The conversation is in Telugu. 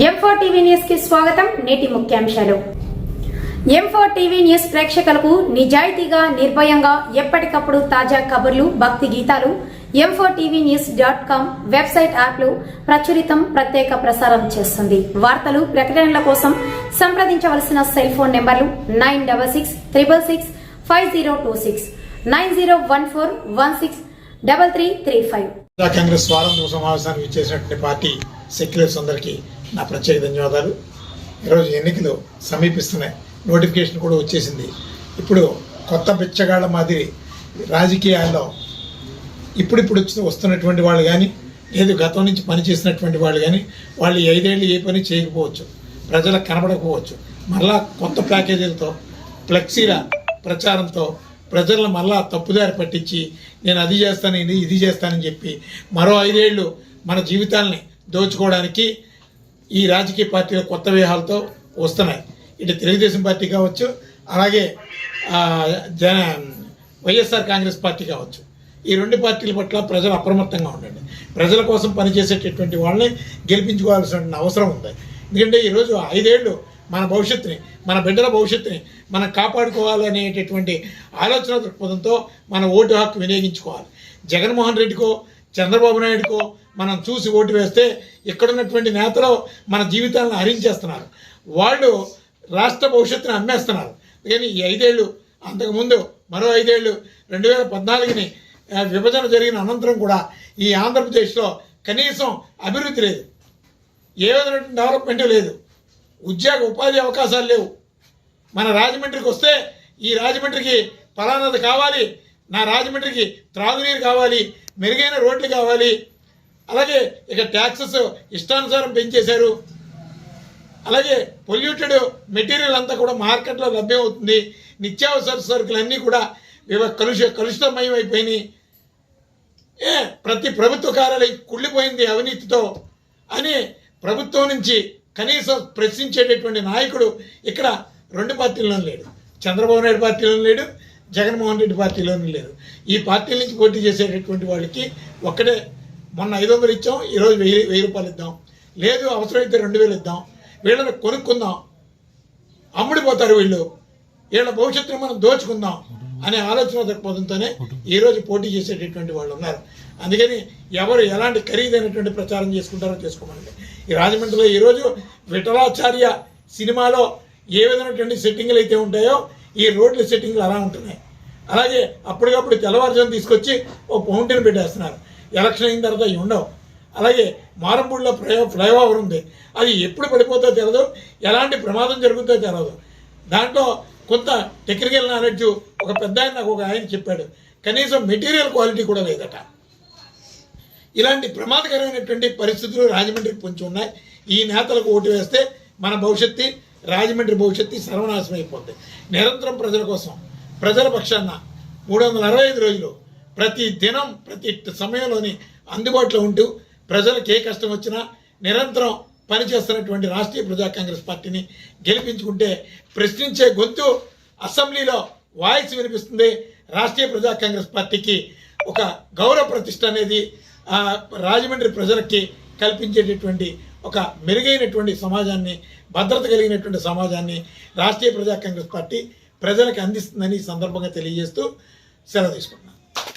ఎంఫోర్ టీవీ న్యూస్కి స్వాగతం. నేటి ముఖ్యాంశాలు. ఎంఫోర్ టీవీ న్యూస్ ప్రేక్షకులకు నిజాయితీగా నిర్భయంగా ఎప్పటికప్పుడు తాజా కబుర్లు భక్తి గీతాలు M four TV news dot com website యాప్లు ప్రచురితం ప్రత్యేక ప్రసారం చేస్తుంది. వార్తలు ప్రకటనల కోసం సంప్రదించవలసిన సెల్ ఫోన్ నెంబర్లు nine double six triple six five zero two six nine zero one four one six double three three five. Congress స్వాతంత్ర సమావేశానికి ఇచ్చేసినటువంటి పార్టీ సెక్యులర్స్ అందరికీ నా ప్రత్యేక ధన్యవాదాలు. ఈరోజు ఎన్నికలు సమీపిస్తున్నాయి నోటిఫికేషన్ కూడా వచ్చేసింది. ఇప్పుడు కొత్త బిచ్చగాళ్ళ మాదిరి రాజకీయాల్లో ఇప్పుడిప్పుడు వచ్చి వస్తున్నటువంటి వాళ్ళు కానీ లేదు గతం నుంచి పనిచేసినటువంటి వాళ్ళు కానీ వాళ్ళు ఐదేళ్ళు ఏ పని చేయకపోవచ్చు ప్రజలకు కనబడకపోవచ్చు మరలా కొత్త ప్యాకేజీలతో ఫ్లెక్సీల ప్రచారంతో ప్రజలను మళ్ళా తప్పుదారి పట్టించి నేను అది చేస్తాను ఇది ఇది చేస్తానని చెప్పి మరో ఐదేళ్ళు మన జీవితాల్ని దోచుకోవడానికి ఈ రాజకీయ పార్టీలు కొత్త వ్యూహాలతో వస్తున్నాయి. ఇటు తెలుగుదేశం పార్టీ కావచ్చు అలాగే జన వైఎస్ఆర్ కాంగ్రెస్ పార్టీ కావచ్చు. ఈ రెండు పార్టీల పట్ల ప్రజలు అప్రమత్తంగా ఉండండి. ప్రజల కోసం పనిచేసేటటువంటి వాళ్ళని గెలిపించుకోవాల్సిన అవసరం ఉంది. ఎందుకంటే ఈరోజు ఐదేళ్ళు మన భవిష్యత్తుని మన బిడ్డల భవిష్యత్తుని మనం కాపాడుకోవాలనేటటువంటి ఆలోచన దృక్పథంతో మన ఓటు హక్కు వినియోగించుకోవాలి. జగన్మోహన్ రెడ్డికో చంద్రబాబు నాయుడుకో మనం చూసి ఓటు వేస్తే ఇక్కడున్నటువంటి నేతలు మన జీవితాలను హరించేస్తున్నారు. వాళ్ళు రాష్ట్ర భవిష్యత్తును అమ్మేస్తున్నారు. కానీ ఈ ఐదేళ్ళు అంతకుముందు మరో ఐదేళ్ళు రెండు వేల పద్నాలుగుని విభజన జరిగిన అనంతరం కూడా ఈ ఆంధ్రప్రదేశ్లో కనీసం అభివృద్ధి లేదు. ఏ విధమైనటువంటి డెవలప్మెంట్ లేదు. ఉద్యోగ ఉపాధి అవకాశాలు లేవు. మన రాజమండ్రికి వస్తే ఈ రాజమండ్రికి ఫలానాది కావాలి నా రాజమండ్రికి త్రాగునీరు కావాలి మెరుగైన రోడ్లు కావాలి. అలాగే ఇక ట్యాక్సెస్ ఇష్టానుసారం పెంచేశారు. అలాగే పొల్యూటెడ్ మెటీరియల్ అంతా కూడా మార్కెట్లో లభ్యమవుతుంది. నిత్యావసర సరుకులన్నీ కూడా వివ కలుష కలుషితమయం అయిపోయినాయి ఏ ప్రతి ప్రభుత్వ కార్యాలయం కుళ్ళిపోయింది అవినీతితో అని ప్రభుత్వం నుంచి కనీసం ప్రశ్నించేటటువంటి నాయకుడు ఇక్కడ రెండు పార్టీల్లో లేడు. చంద్రబాబు నాయుడు పార్టీలో లేడు. జగన్మోహన్ రెడ్డి పార్టీలోనే లేదు. ఈ పార్టీల నుంచి పోటీ చేసేటటువంటి వాళ్ళకి ఒక్కడే మొన్న ఐదు వందలు ఇచ్చాం ఈరోజు వెయ్యి వెయ్యి రూపాయలు ఇద్దాం. లేదు అవసరమైతే రెండు వేలు ఇద్దాం. వీళ్ళని కొనుక్కుందాం. అమ్ముడిపోతారు వీళ్ళు. వీళ్ళ భవిష్యత్తును మనం దోచుకుందాం అనే ఆలోచన దృక్పథంతోనే ఈరోజు పోటీ చేసేటటువంటి వాళ్ళు ఉన్నారు. అందుకని ఎవరు ఎలాంటి ఖరీదైనటువంటి ప్రచారం చేసుకుంటారో చేసుకోమండి. ఈ రాజమండ్రిలో ఈరోజు విఠలాచార్య సినిమాలో ఏ విధమైనటువంటి సెట్టింగ్లు అయితే ఉంటాయో ఈ రోడ్ల సెట్టింగ్లు అలా ఉంటున్నాయి. అలాగే అప్పటికప్పుడు తెల్లవారుజాము తీసుకొచ్చి ఓ ఫౌంటైన్ పెట్టేస్తున్నారు. ఎలక్షన్ అయిన తర్వాత ఇవి ఉండవు. అలాగే మారంపూడిలో ఫ్లై ఫ్లైఓవర్ ఉంది. అది ఎప్పుడు పడిపోతుందో తెలియదు ఎలాంటి ప్రమాదం జరుగుతుందో తెలియదు దాంట్లో కొంత టెక్నికల్ నాలెడ్జ్ ఒక పెద్ద ఆయన నాకు ఒక ఆయన చెప్పాడు. కనీసం మెటీరియల్ క్వాలిటీ కూడా లేదట. ఇలాంటి ప్రమాదకరమైనటువంటి పరిస్థితులు రాజమండ్రికి పొంచి ఉన్నాయి. ఈ నేతలకు ఓటు వేస్తే మన భవిష్యత్తు రాజమండ్రి భవిష్యత్తు సర్వనాశనం అయిపోతుంది నిరంతరం ప్రజల కోసం ప్రజల పక్షాన మూడు వందల అరవై ఐదు రోజులు ప్రతి దినం ప్రతి సమయంలోని అందుబాటులో ఉంటూ ప్రజలకు ఏ కష్టం వచ్చినా నిరంతరం పనిచేస్తున్నటువంటి రాష్ట్రీయ ప్రజా కాంగ్రెస్ పార్టీని గెలిపించుకుంటే ప్రశ్నించే గొంతు అసెంబ్లీలో వాయిస్ వినిపిస్తుంది. రాష్ట్రీయ ప్రజా కాంగ్రెస్ పార్టీకి ఒక గౌరవ ప్రతిష్ట అనేది రాజమండ్రి ప్రజలకి కల్పించేటటువంటి ఒక మెరుగైనటువంటి సమాజాన్ని భద్రత కలిగినటువంటి సమాజాన్ని రాష్ట్రీయ ప్రజా కాంగ్రెస్ పార్టీ ప్రజలకు అందిస్తుందని ఈ సందర్భంగా తెలియజేస్తూ సెలవు తీసుకుంటున్నాను.